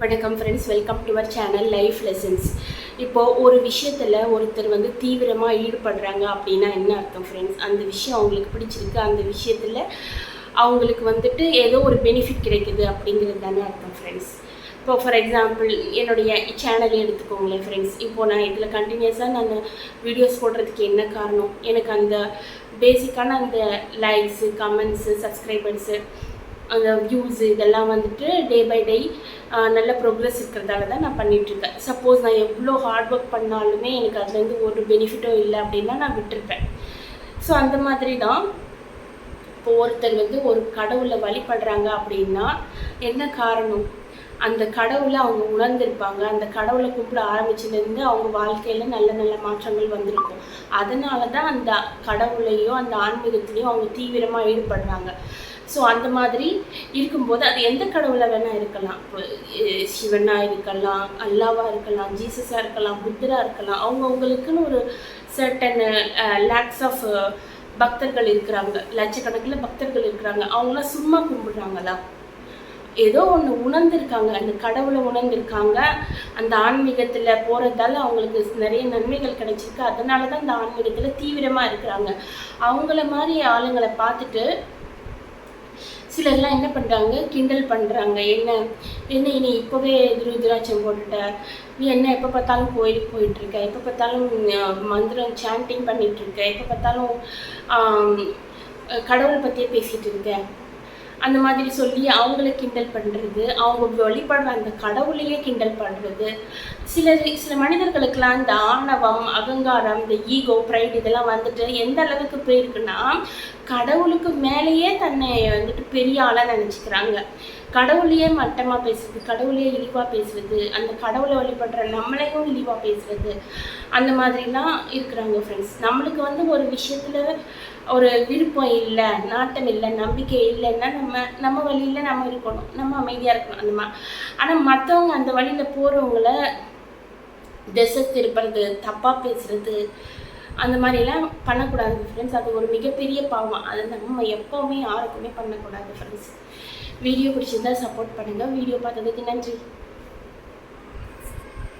வணக்கம் friends welcome to our channel life lessons இப்போது ஒரு விஷயத்தில் ஒருத்தர் வந்து தீவிரமாக ஈடுபடுறாங்க அப்படின்னா என்ன அர்த்தம் ஃப்ரெண்ட்ஸ் அந்த விஷயம் அவங்களுக்கு பிடிச்சிருக்கு. அந்த விஷயத்தில் அவங்களுக்கு வந்துட்டு ஏதோ ஒரு பெனிஃபிட் கிடைக்குது அப்படிங்கிறது தானே அர்த்தம் ஃப்ரெண்ட்ஸ் இப்போ ஃபார் எக்ஸாம்பிள் என்னுடைய சேனலே எடுத்துக்கோங்களேன் ஃப்ரெண்ட்ஸ் இப்போ நான் இதில் கண்டினியூஸாக நான் வீடியோஸ் போடுறதுக்கு என்ன காரணம்? எனக்கு அந்த பேசிக்கான அந்த லைக்ஸு கமெண்ட்ஸு சப்ஸ்கிரைபர்ஸு அந்த வியூஸ் இதெல்லாம் வந்துட்டு டே பை டே நல்ல ப்ரோக்ரஸ் இருக்கிறதால தான் நான் பண்ணிகிட்ருக்கேன் சப்போஸ் நான் எவ்வளோ ஹார்ட் ஒர்க் பண்ணாலுமே எனக்கு அதுலேருந்து ஒரு பெனிஃபிட்டும் இல்லை அப்படின்னா நான் விட்டுருப்பேன். ஸோ அந்த மாதிரி தான் இப்போ ஒருத்தர் வந்து ஒரு கடவுளை வழிபடுறாங்க அப்படின்னா என்ன காரணம்? அந்த கடவுளை அவங்க உணர்ந்திருப்பாங்க. அந்த கடவுளை கும்பிட ஆரம்பிச்சதுலேருந்து அவங்க வாழ்க்கையில் நல்ல நல்ல மாற்றங்கள் வந்திருக்கும். அதனால தான் அந்த கடவுளையோ அந்த ஆன்மீகத்திலையும் அவங்க தீவிரமாக ஈடுபடுறாங்க. ஸோ அந்த மாதிரி இருக்கும்போது அது எந்த கடவுளாக வேணால் இருக்கலாம். சிவனாக இருக்கலாம் அல்லாவாக இருக்கலாம் ஜீசஸாக இருக்கலாம் புத்தராக இருக்கலாம். அவங்க அவங்களுக்குன்னு ஒரு சர்டன் லேக்ஸ் ஆஃப் பக்தர்கள் இருக்கிறாங்க. லட்சக்கணக்கில் பக்தர்கள் இருக்கிறாங்க. அவங்களாம் சும்மா கும்பிடுறாங்களா? ஏதோ ஒன்று உணர்ந்திருக்காங்க. அந்த கடவுளை உணர்ந்திருக்காங்க. அந்த ஆன்மீகத்தில் போகிறதால அவங்களுக்கு நிறைய நன்மைகள் கிடைச்சிருக்கு. அதனால தான் அந்த ஆன்மீகத்தில் தீவிரமாக இருக்கிறாங்க. அவங்கள மாதிரி ஆளுங்களை பார்த்துட்டு சிலர்லாம் என்ன பண்ணுறாங்க கிண்டல் பண்ணுறாங்க என்ன? என்ன நீ இப்போவே ருத்ராட்சம் போட்டுட்ட? நீ என்ன எப்போ பார்த்தாலும் கோயிலுக்கு போயிட்டுருக்க எப்போ பார்த்தாலும் மந்திரம் சாண்டிங் பண்ணிகிட்ருக்க எப்போ பார்த்தாலும் கடவுளை பற்றியே பேசிகிட்டு இருக்க? அந்த மாதிரி சொல்லி அவங்கள கிண்டல் பண்ணுறது அவங்க வழிபடுற அந்த கடவுளையே கிண்டல் பண்ணுறது சில சில மனிதர்களுக்கெல்லாம் இந்த ஆணவம் அகங்காரம் இந்த ஈகோ ப்ரைட் இதெல்லாம் வந்துட்டு எந்த அளவுக்கு போயிருக்குன்னா கடவுளுக்கு மேலேயே தன்னை வந்துட்டு பெரிய ஆளாக நினச்சிக்கிறாங்க. கடவுளையே மட்டமாக பேசுறது கடவுளையே இழிவாக பேசுறது அந்த கடவுளை வழிபடுற நம்மளையும் இழிவாக பேசுறது அந்த மாதிரிலாம் இருக்கிறாங்க ஃப்ரெண்ட்ஸ் நம்மளுக்கு வந்து ஒரு விஷயத்தில் ஒரு விருப்பம் இல்லை நாட்டம் இல்லை நம்பிக்கை இல்லைன்னா நம்ம நம்ம வழியில் நம்ம இருக்கணும். நம்ம அமைதியாக இருக்கணும் அந்த மாதிரி ஆனால் மற்றவங்க அந்த வழியில் போகிறவங்கள திசை திருப்புறது தப்பாக பேசுறது அந்த மாதிரிலாம் பண்ணக்கூடாது ஃப்ரெண்ட்ஸ் அது ஒரு மிகப்பெரிய பாவம். அதை நம்ம எப்போவுமே யாருக்குமே பண்ணக்கூடாது ஃப்ரெண்ட்ஸ் வீடியோ பிடிச்சிருந்தா சப்போர்ட் பண்ணுங்கள் வீடியோ பார்த்ததுக்கு நன்றி.